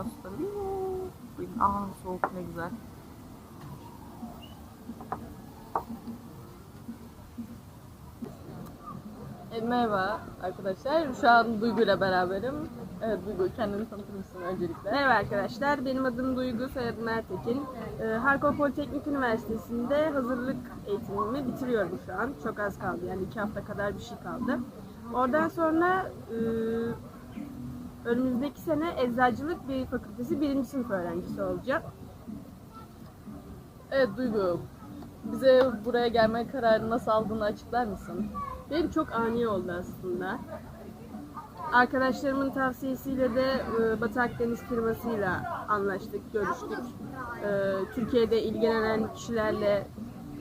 Gas'ta. Aa soğuk ne güzel. E, merhaba arkadaşlar. Şu an Duygu ile beraberim. Evet Duygu kendini tanıtır mısın öncelikle? Merhaba arkadaşlar, benim adım Duygu, soyadım Ertekin. Ee, Harkov Politeknik Üniversitesi'nde hazırlık eğitimimi bitiriyorum şu an. Çok az kaldı, yani iki hafta kadar bir şey kaldı. Oradan sonra e, önümüzdeki sene Eczacılık bir fakültesi birinci sınıf öğrencisi olacağım. Evet Duygu. Bize buraya gelme kararını nasıl aldığını açıklar mısın? Benim çok ani oldu aslında. Arkadaşlarımın tavsiyesiyle de e, Batı Akdeniz firmasıyla anlaştık, görüştük. E, Türkiye'de ilgilenen kişilerle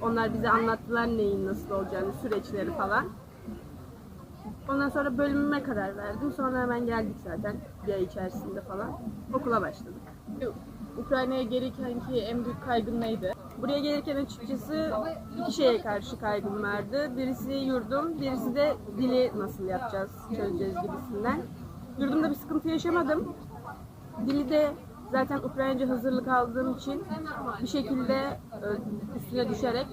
onlar bize anlattılar neyin nasıl olacağını, süreçleri falan. Ondan sonra bölümüme karar verdim. Sonra hemen geldik zaten bir ay içerisinde falan. Okula başladık. Ukrayna'ya gelirken ki en büyük kaygın neydi? Buraya gelirken açıkçası iki şeye karşı kaygım vardı. Birisi yurdum, birisi de dili nasıl yapacağız, çözeceğiz gibisinden. Yurdumda bir sıkıntı yaşamadım. Dili de zaten Ukraynaca hazırlık aldığım için bir şekilde e, üstüne düşerek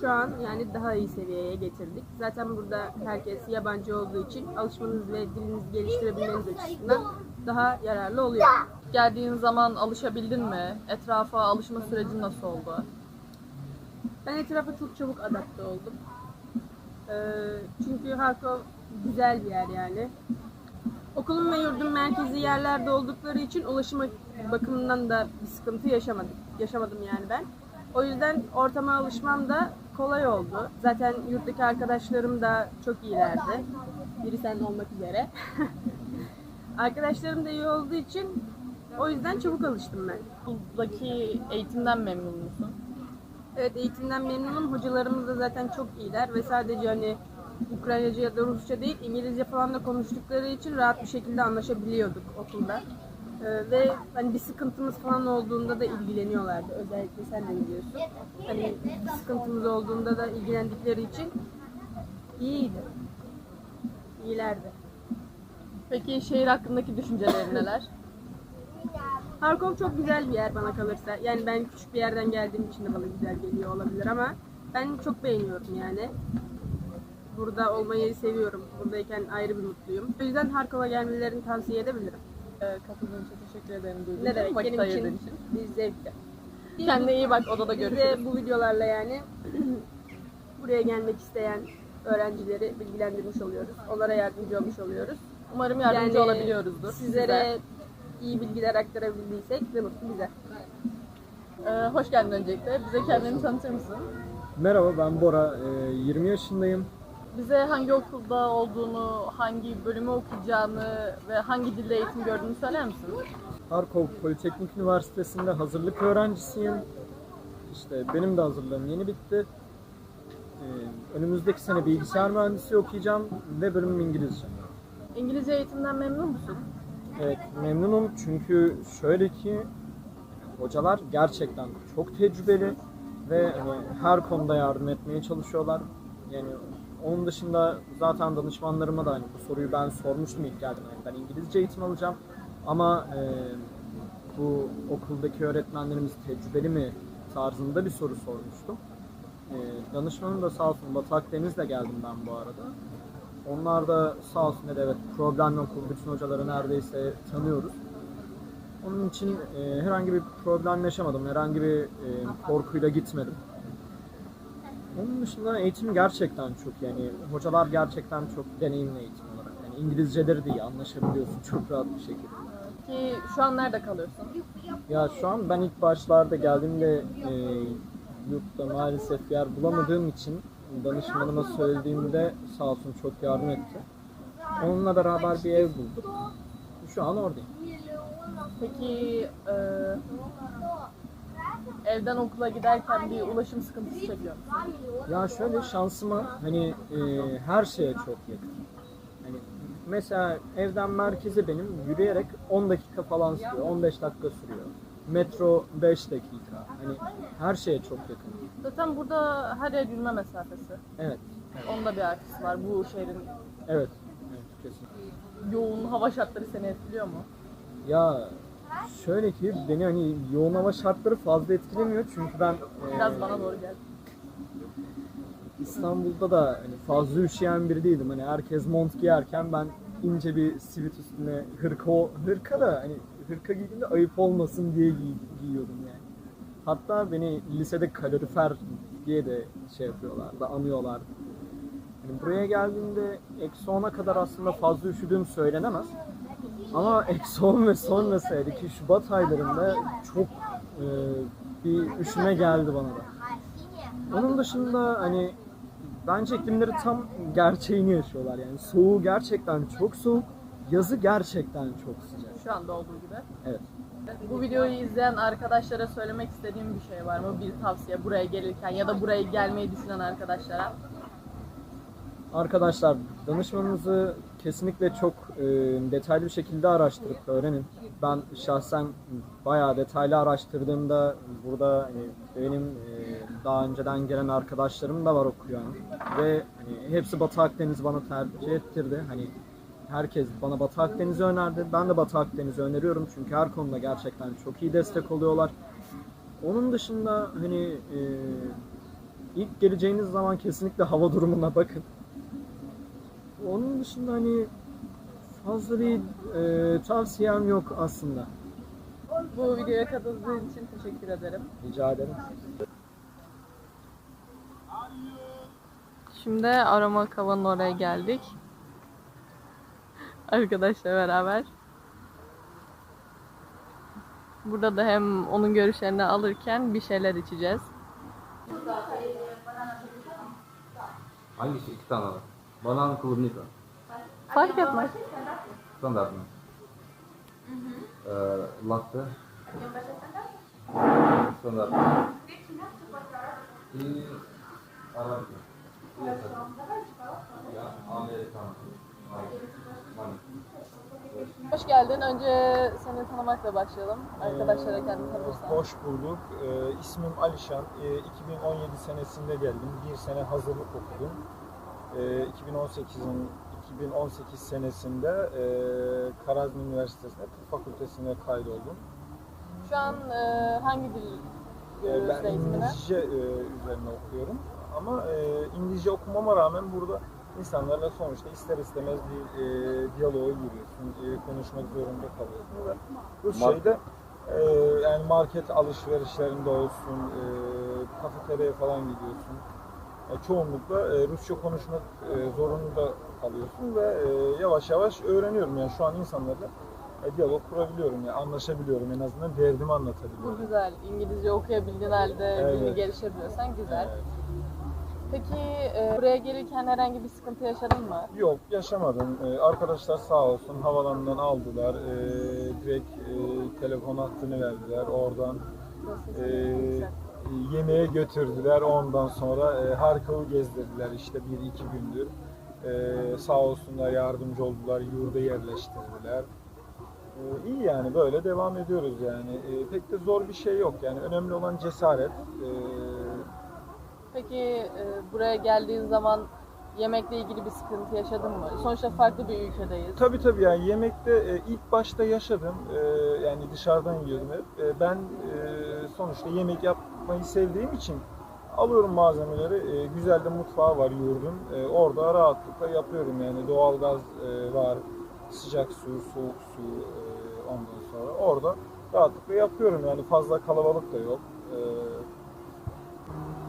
şu an yani daha iyi seviyeye getirdik. Zaten burada herkes yabancı olduğu için alışmanız ve dilinizi geliştirebilmeniz açısından daha yararlı oluyor. Geldiğin zaman alışabildin mi? Etrafa alışma süreci nasıl oldu? Ben etrafa çok çabuk adapte oldum. Ee, çünkü Harkov güzel bir yer yani. Okulum ve yurdum merkezi yerlerde oldukları için ulaşım bakımından da bir sıkıntı yaşamadım. Yaşamadım yani ben. O yüzden ortama alışmam da kolay oldu. Zaten yurttaki arkadaşlarım da çok iyilerdi. Biri sen olmak üzere. Arkadaşlarım da iyi olduğu için o yüzden çabuk alıştım ben. Okuldaki eğitimden memnun musun? Evet eğitimden memnunum. Hocalarımız da zaten çok iyiler ve sadece hani Ukraynaca ya da Rusça değil İngilizce falan da konuştukları için rahat bir şekilde anlaşabiliyorduk okulda. Ee, ve hani bir sıkıntımız falan olduğunda da ilgileniyorlardı. Özellikle sen de biliyorsun. Hani bir sıkıntımız olduğunda da ilgilendikleri için iyiydi. İyilerdi. Peki şehir hakkındaki düşüncelerin neler? Harkov çok güzel bir yer bana kalırsa. Yani ben küçük bir yerden geldiğim için de bana güzel geliyor olabilir ama ben çok beğeniyorum yani. Burada olmayı seviyorum. Buradayken ayrı bir mutluyum. O yüzden Harkov'a gelmelerini tavsiye edebilirim. Ee, katıldığın için teşekkür ederim Duygu. Ne demek Vakit benim ayırdığın için bir zevkti. Kendine iyi bak odada Biz de görüşürüz. bu videolarla yani buraya gelmek isteyen öğrencileri bilgilendirmiş oluyoruz. Onlara yardımcı olmuş oluyoruz. Umarım yardımcı Yani olabiliyoruzdur Sizlere iyi bilgiler aktarabildiysek ne mutlu bize. Ee, hoş geldin öncelikle. Bize kendini tanıtır mısın? Merhaba ben Bora, Ee, 20 yaşındayım. Bize hangi okulda olduğunu, hangi bölümü okuyacağını ve hangi dilde eğitim gördüğünü söyler misin? Harkov Politeknik Üniversitesi'nde hazırlık öğrencisiyim. İşte benim de hazırlığım yeni bitti. Ee, Önümüzdeki sene bilgisayar mühendisliği okuyacağım ve bölümüm İngilizce. İngilizce eğitimden memnun musun? Evet memnunum çünkü şöyle ki hocalar gerçekten çok tecrübeli ve hani her konuda yardım etmeye çalışıyorlar. Yani onun dışında zaten danışmanlarıma da hani bu soruyu ben sormuştum ilk geldim. Yani ben İngilizce eğitim alacağım ama e, bu okuldaki öğretmenlerimiz tecrübeli mi tarzında bir soru sormuştum. E, danışmanım da sağ olsun Batı Akdeniz'le geldim ben bu arada. Onlar da sağ olsun dedi evet problem yok bütün hocaları neredeyse tanıyoruz. Onun için e, herhangi bir problem yaşamadım, herhangi bir e, korkuyla gitmedim. Onun dışında eğitim gerçekten çok yani hocalar gerçekten çok deneyimli eğitim olarak. Yani İngilizceleri de iyi anlaşabiliyorsun çok rahat bir şekilde. Ki şu an nerede kalıyorsun? Ya şu an ben ilk başlarda geldiğimde e, yurtta maalesef yer bulamadığım için danışmanıma söylediğimde sağ olsun çok yardım etti. Onunla beraber bir ev bulduk. Şu an oradayım. Peki e, evden okula giderken bir ulaşım sıkıntısı çekiyor musun? Ya şöyle şansıma hani e, her şeye çok yakın. Hani mesela evden merkeze benim yürüyerek 10 dakika falan sürüyor, 15 dakika sürüyor. Metro 5 dakika. Hani her şeye çok yakın. Zaten burada her yer yürüme mesafesi. Evet. Onda bir artısı var. Bu şehrin Evet. Evet kesin. yoğun hava şartları seni etkiliyor mu? Ya Şöyle ki beni hani yoğun hava şartları fazla etkilemiyor çünkü ben e, Biraz bana doğru geldi. İstanbul'da da hani fazla üşüyen biri değildim. Hani herkes mont giyerken ben ince bir sivit üstüne hırka, hırka da hani hırka giydiğimde ayıp olmasın diye giy- giyiyordum yani. Hatta beni lisede kalorifer diye de şey yapıyorlardı, anıyorlardı. Yani buraya geldiğimde eksi 10'a kadar aslında fazla üşüdüğüm söylenemez. Ama 10 ve sonrası hele ki Şubat aylarında çok e, bir üşüme geldi bana da. Onun dışında hani bence iklimleri tam gerçeğini yaşıyorlar yani. Soğuğu gerçekten çok soğuk, yazı gerçekten çok sıcak. Şu anda olduğu gibi. Evet. Bu videoyu izleyen arkadaşlara söylemek istediğim bir şey var mı? Bir tavsiye buraya gelirken ya da buraya gelmeyi düşünen arkadaşlara. Arkadaşlar danışmanınızı kesinlikle çok e, detaylı bir şekilde araştırıp öğrenin. Ben şahsen bayağı detaylı araştırdığımda burada hani benim e, daha önceden gelen arkadaşlarım da var okuyan ve hani hepsi Batı Akdeniz bana tercih ettirdi. Hani herkes bana Batı Akdeniz'i önerdi. Ben de Batı Akdeniz'i öneriyorum çünkü her konuda gerçekten çok iyi destek oluyorlar. Onun dışında hani e, ilk geleceğiniz zaman kesinlikle hava durumuna bakın. Onun dışında hani fazla bir e, tavsiyem yok aslında. Bu videoya katıldığın için teşekkür ederim. Rica ederim. Şimdi aroma kavanın oraya geldik. Arkadaşla beraber. Burada da hem onun görüşlerini alırken bir şeyler içeceğiz. Hangisi? İki tane var. Banan klubnika. Fark etmez. Standart mı? Ee, latte. Standart. И арабика. Я американо. Hoş geldin. Önce seni tanımakla başlayalım. Arkadaşlara kendini tanırsan. Hoş bulduk. Ee, ismim Alişan. Ee, 2017 senesinde geldim. Bir sene hazırlık okudum. Ee, 2018'in 2018 senesinde e, Karazm Üniversitesi'nde Tıp Fakültesine kaydoldum. Şu an e, hangi dil Ee, görüyorsun ben eğitimine? İngilizce e, üzerine okuyorum. Ama e, İngilizce okumama rağmen burada insanlarla sonuçta ister istemez bir e, diyaloğa giriyorsun. E, konuşmak zorunda kalıyorsun ve bu şeyde e, yani market alışverişlerinde olsun, e, kafeteryaya falan gidiyorsun. E, çoğunlukla e, Rusça konuşmak e, zorunda kalıyorsun ve e, yavaş yavaş öğreniyorum. Yani şu an insanlarla e, diyalog kurabiliyorum, yani anlaşabiliyorum. En azından derdimi Bu anlatabiliyorum. güzel. İngilizce okuyabildiğin halde Evet. dilini gelişebiliyorsan güzel. Evet. Peki e, buraya gelirken herhangi bir sıkıntı yaşadın mı? Yok yaşamadım. Ee, arkadaşlar sağ olsun havalandan aldılar. Ee, direkt e, telefon hattını verdiler. Oradan Nasıl? e. yemeğe götürdüler. Ondan sonra e, Harkov'u gezdirdiler işte bir iki gündür. Ee, sağ olsunlar yardımcı oldular. Yurda yerleştirdiler. Ee, iyi yani böyle devam ediyoruz yani. Ee, pek de zor bir şey yok yani. Önemli olan cesaret. Ee, Peki e, buraya geldiğin zaman yemekle ilgili bir sıkıntı yaşadın mı? Sonuçta farklı bir ülkedeyiz. Tabii tabii yani yemekte e, ilk başta yaşadım. E, yani dışarıdan yiyordum hep. E, ben e, sonuçta yemek yapmayı sevdiğim için alıyorum malzemeleri. E, güzel de mutfağı var yurdun. E, orada rahatlıkla yapıyorum yani doğalgaz e, var, sıcak su, soğuk su e, ondan sonra orada rahatlıkla yapıyorum yani fazla kalabalık da yok. E,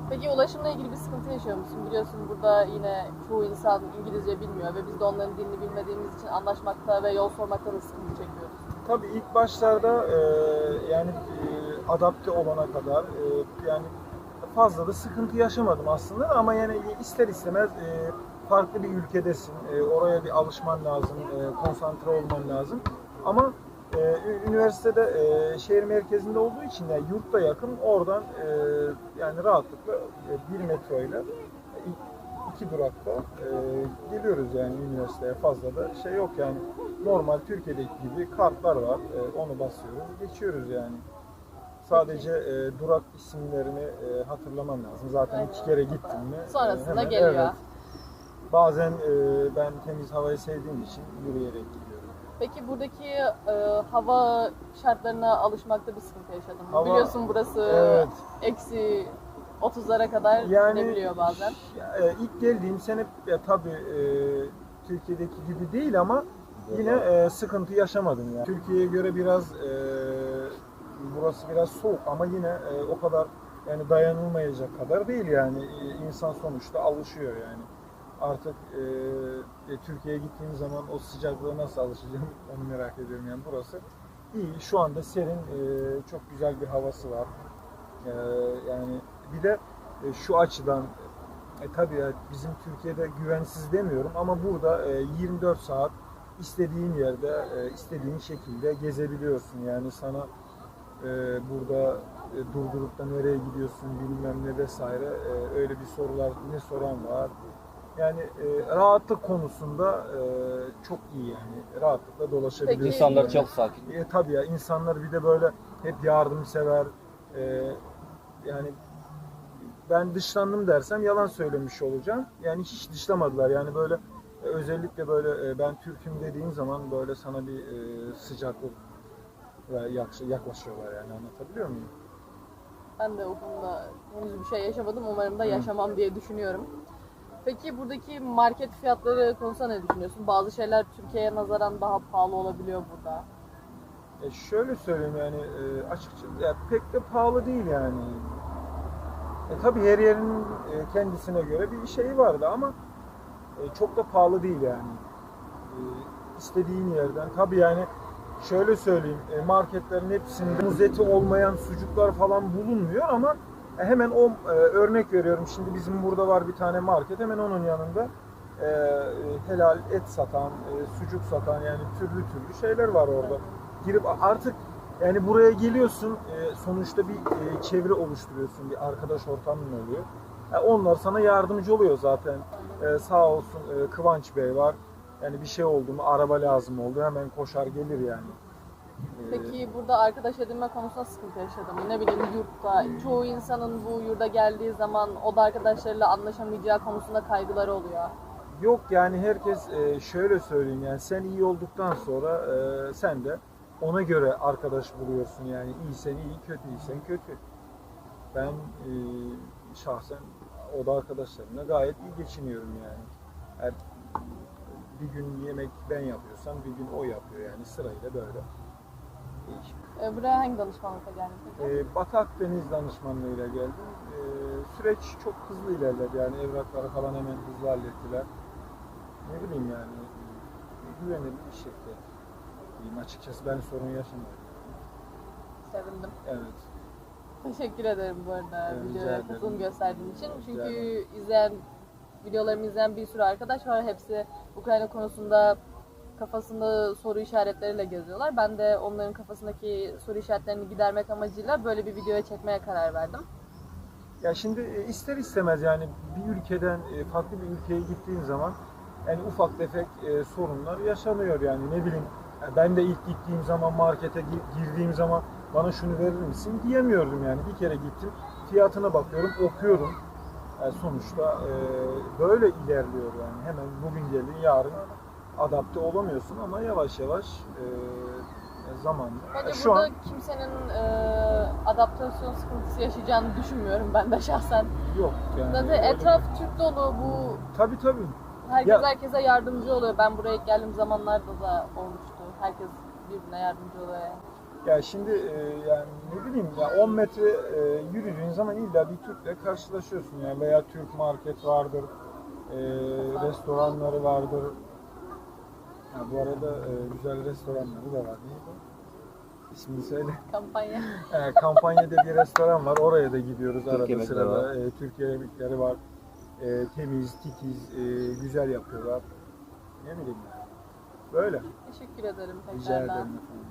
Peki ulaşımla ilgili bir sıkıntı yaşıyor musun? Biliyorsun burada yine çoğu insan İngilizce bilmiyor ve biz de onların dilini bilmediğimiz için anlaşmakta ve yol sormakta da sıkıntı çekiyoruz. Tabii ilk başlarda e, yani e, adapte olana kadar e, yani fazla da sıkıntı yaşamadım aslında ama yani ister istemez e, farklı bir ülkedesin. E, oraya bir alışman lazım, e, konsantre olman lazım. Ama e, üniversitede e, şehir merkezinde olduğu için yani yurt da yakın. Oradan e, yani rahatlıkla e, bir metro ile e, iki durakta e, geliyoruz yani üniversiteye fazla da şey yok yani normal Türkiye'deki gibi kartlar var E, onu basıyoruz geçiyoruz yani sadece e, durak isimlerini e, hatırlamam lazım zaten Aynen. iki kere gittim mi e, Sonrasında hemen- geliyor. evet. bazen e, ben temiz havayı sevdiğim için yürüyerek gidiyorum Peki buradaki e, hava şartlarına alışmakta bir sıkıntı yaşadın mı? Hava- Biliyorsun burası Evet. eksi 30'lara kadar Yani gidebiliyor bazen. e, ilk geldiğim sene ya, tabii e, Türkiye'deki gibi değil ama yine e, sıkıntı yaşamadım yani. Türkiye'ye göre biraz e, burası biraz soğuk ama yine e, o kadar yani dayanılmayacak kadar değil yani E, insan sonuçta alışıyor yani. Artık e, e, Türkiye'ye gittiğim zaman o sıcaklığa nasıl alışacağım onu merak ediyorum yani burası iyi. Şu anda serin e, çok güzel bir havası var. E, yani bir de e, şu açıdan e, tabii bizim Türkiye'de güvensiz demiyorum ama burada e, 24 saat istediğin yerde e, istediğin şekilde gezebiliyorsun. Yani sana e, burada e, durdurup da nereye gidiyorsun bilmem ne vesaire e, öyle bir sorular ne soran var. Yani e, rahatlık konusunda e, çok iyi yani rahatlıkla dolaşabiliyorsun. Peki- İnsanlar çok sakin. E, tabii ya insanlar bir de böyle hep yardımsever. E, yani ben dışlandım dersem yalan söylemiş olacağım. Yani hiç dışlamadılar. Yani böyle e, özellikle böyle e, ben Türk'üm dediğin zaman böyle sana bir e, sıcaklık yaklaşıyorlar yani anlatabiliyor muyum? Ben de o konuda henüz bir şey yaşamadım. Umarım da yaşamam diye düşünüyorum. Peki buradaki market fiyatları konusunda ne düşünüyorsun? Bazı şeyler Türkiye'ye nazaran daha pahalı olabiliyor burada. E şöyle söyleyeyim yani e, açıkçası ya pek de pahalı değil yani. E tabii her yerin e, kendisine göre bir şeyi vardı ama e, çok da pahalı değil yani. E, istediğin yerden tabii yani şöyle söyleyeyim e, marketlerin hepsinde muz eti olmayan sucuklar falan bulunmuyor ama e, hemen o e, örnek veriyorum şimdi bizim burada var bir tane market hemen onun yanında e, helal et satan, e, sucuk satan yani türlü türlü şeyler var orada. Girip artık yani buraya geliyorsun e, sonuçta bir e, çevre oluşturuyorsun, bir arkadaş ortamın oluyor. Onlar sana yardımcı oluyor zaten. E, sağ olsun e, Kıvanç Bey var. Yani bir şey oldu mu, araba lazım oldu hemen koşar gelir yani. E, Peki burada arkadaş edinme konusunda sıkıntı yaşadın mı? Ne bileyim yurtta. Çoğu insanın bu yurda geldiği zaman oda arkadaşlarıyla anlaşamayacağı konusunda kaygıları oluyor. Yok yani herkes e, şöyle söyleyeyim yani sen iyi olduktan sonra e, sen de ona göre arkadaş buluyorsun yani iyisen iyi kötüysen kötü. Ben e, şahsen oda arkadaşlarımla gayet iyi geçiniyorum yani. Her, bir gün yemek ben yapıyorsam bir gün o yapıyor yani sırayla böyle. Değişik. Ee, buraya hangi danışmanlıkla geldin peki? E, Batı Akdeniz danışmanlığıyla geldim. E, süreç çok hızlı ilerledi yani evrakları falan hemen hızlı hallettiler. Ne bileyim yani e, güvenilir bir şirket. Diyeyim açıkçası ben sorun yaşamadım. Sevindim. Evet. Teşekkür ederim bu arada videoya katılım gösterdiğin için. Çünkü izleyen, videolarımı izleyen bir sürü arkadaş var. Hepsi Ukrayna konusunda kafasında soru işaretleriyle geziyorlar. Ben de onların kafasındaki soru işaretlerini gidermek amacıyla böyle bir videoya çekmeye karar verdim. Ya şimdi e, ister istemez yani bir ülkeden e, farklı bir ülkeye gittiğin zaman yani ufak tefek e, sorunlar yaşanıyor yani ne bileyim ben de ilk gittiğim zaman markete gi- girdiğim zaman bana şunu verir misin diyemiyordum yani bir kere gittim fiyatına bakıyorum okuyorum Yani sonuçta e, böyle ilerliyor yani hemen bugün geldin yarın adapte olamıyorsun ama yavaş yavaş e, zamanla Bence E, şu burada an kimsenin e, adaptasyon sıkıntısı yaşayacağını düşünmüyorum ben de şahsen. yok yani Zaten etraf bir- Türk dolu bu tabii tabii Herkes Ya- herkese yardımcı oluyor. Ben buraya geldiğim zamanlarda da olmuştu. Herkes birbirine yardımcı oluyor yani. Ya şimdi e, yani bileyim ya 10 metre e, yürüdüğün zaman illa bir Türk'le karşılaşıyorsun yani veya Türk market vardır, e, restoranları vardır. Ha, bu arada e, güzel restoranları da var. Neydi? İsmini söyle. Kampanya. E, kampanyada bir restoran var. Oraya da gidiyoruz Türk arada sırada. var. E, Türk yemekleri var. E, temiz, titiz, e, güzel yapıyorlar. Ne bileyim yani. Böyle. Teşekkür ederim Rica tekrardan. ederim efendim.